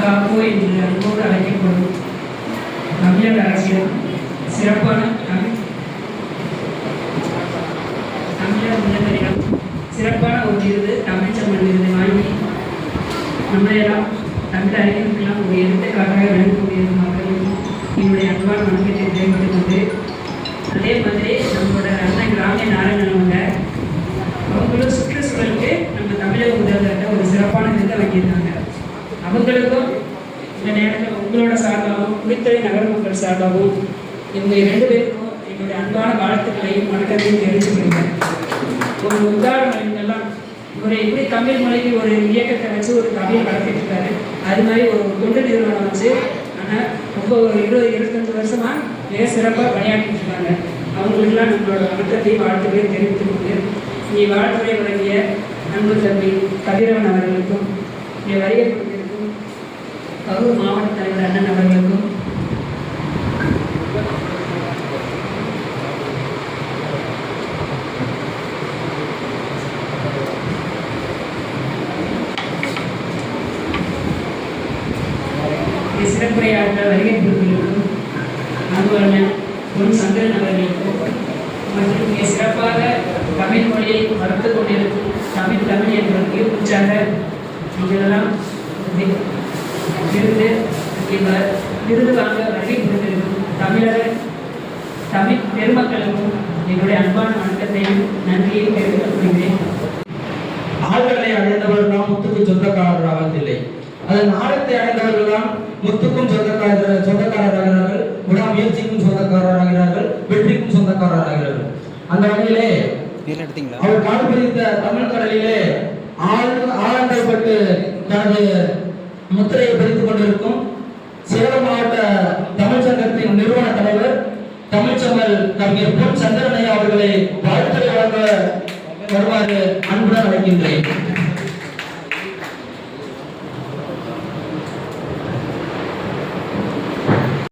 கோயில் போது அழைக்கப்படும் நவீன அரசியல் சிறப்பான தமிழர் முன்னேறிடம் சிறப்பான ஒரு விருது தமிழ்ச்சம்மன் விருது வாங்கி நம்மளையெல்லாம் தமிழ் அறிஞர்களுக்கெல்லாம் ஒரு எடுத்துக்காட்டாக விளங்கக்கூடியது மக்களையும் என்னுடைய அன்பான வணக்கத்தை தெரிவித்துக் அதே மாதிரி நம்மளோட அண்ணன் கிராமிய நாராயணன் அவங்க அவங்களும் சுற்றுச்சூழலுக்கு நம்ம தமிழக முதல்வர்கிட்ட ஒரு சிறப்பான விருதை வாங்கியிருந்தாங்க அவங்களுக்கும் இந்த நேரத்தில் உங்களோட சார்பாகவும் குடித்துறை நகர மக்கள் சார்பாகவும் இவங்க ரெண்டு பேருக்கும் என்னுடைய அன்பான வாழ்த்துக்களையும் வணக்கத்தையும் தெரிவிச்சுக்கிறேன் ஒரு உதாரணம் இவங்கெல்லாம் ஒரு எப்படி தமிழ் மொழிக்கு ஒரு இயக்கத்தை வச்சு ஒரு கவியை வளர்த்துட்டு இருக்காரு. அது மாதிரி ஒரு தொண்டு நிறுவனம் வச்சு ஆனால் ரொம்ப ஒரு இருபது இருபத்தஞ்சு வருஷமா மிக சிறப்பாக பணியாற்றிட்டு இருக்காங்க. அவங்களுக்கெல்லாம் நம்மளோட வணக்கத்தையும் வாழ்த்துக்களையும் தெரிவித்துக் நீ வாழ்த்துறை வழங்கிய அன்பு தம்பி கதிரவன் அவர்களுக்கும் நீ வருகை கரூர் மாவட்ட தலைவர் அண்ணன் அவர்களுக்கும் இங்கே சிறப்புரையாற்ற வருகை கொடுத்திருக்கும் அன்புவண்ணன் பொன் சந்திரன் அவர்களுக்கும் மற்றும் மிக சிறப்பாக தமிழ் மொழியை வளர்த்து கொண்டிருக்கும் தமிழ் தமிழ் என்பதற்கு உற்சாக நீங்களெல்லாம் விருது வ- விருது வாங்க வருகை தமிழக தமிழ் பெருமக்களுக்கும் என்னுடைய அன்பான வணக்கத்தையும் நன்றியையும் தெரிவித்துக் கொள்கிறேன். ஆழ்களை அடைந்தவர் நாம் முத்துக்கு சொந்தக்காரராகவில்லை அதன் ஆழத்தை அடைந்தவர்கள் தான் முத்துக்கும் சொந்தக்காரர் சொந்தக்காரராகிறார்கள் விடாமுயற்சிக்கும் சொந்தக்காரராகிறார்கள். வெற்றிக்கும் சொந்தக்காரராகிறார்கள். அந்த வகையிலே அவர் கால் பதித்த தமிழ் கடலிலே ஆழ் ஆழங்கள் பட்டு தனது முத்திரையை பதித்துக் கொண்டிருக்கும் சேலம் மாவட்ட தமிழ் சங்கத்தின் நிறுவன தலைவர் தமிழ்ச்செம்மல் கவிஞர் பொன் சந்திரனையா அவர்களை வாழ்த்துறை வழங்க வருமாறு அன்புடன் அழைக்கின்றேன்.